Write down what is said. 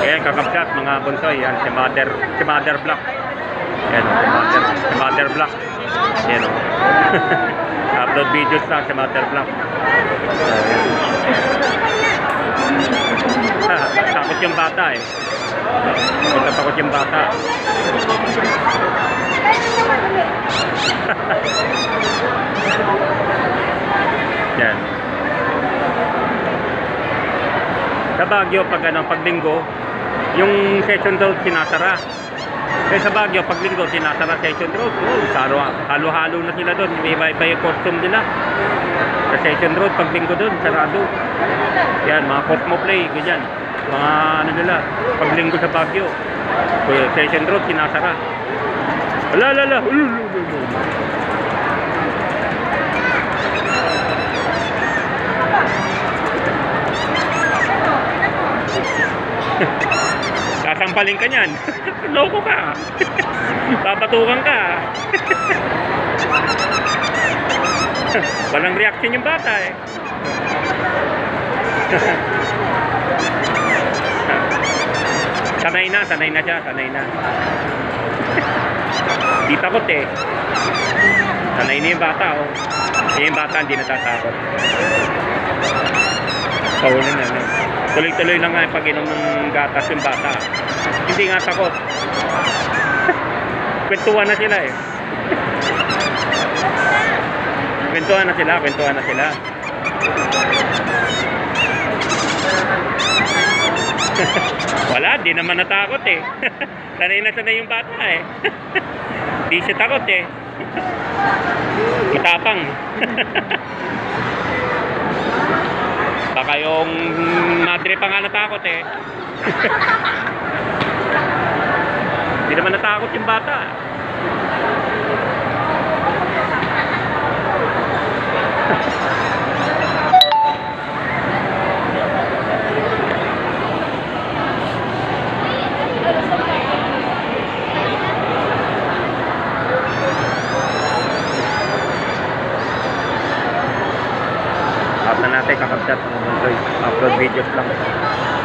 Ayan, kakabsat mga bunsoy. Yan, si Mother, si Mother Black. Ayan, si Mother, si Mother Black. Ayan, o. Upload videos lang si Mother Black. So, ayan. Ah, takot yung bata eh. Takot takot yung bata. Yan. Sa Baguio, pag ano, pag linggo, yung session road sinasara. Eh sa Baguio, pag linggo, sinasara session road. Oh, saro, halo-halo na sila doon. Iba-iba yung costume nila. Sa session road, pag linggo doon, sarado. Yan, mga cosmoplay, ganyan. Mga ano nila, pag linggo sa Baguio. So, session road, sinasara. Ala, ala, ala. Ulu, ulu, ulu. Sasampalin ka niyan. Loko ka. Papatukan ka. Walang reaction yung bata eh. sanay na, sanay na siya, sanay na. Di takot eh. Sanay na yung bata oh. Yung bata hindi natatakot. Paunin na na. Tuloy-tuloy lang nga yung pag-inom ng gatas yung bata. Hindi nga takot. Kwentuhan na sila eh. Kwentuhan na sila, kwentuhan na sila. Wala, di naman natakot eh. sanay na sanay yung bata eh. di siya takot eh. Matapang. Baka yung madre pa nga natakot eh. Di naman natakot yung bata. Kakabsat mga bunsoy. Upload videos lang.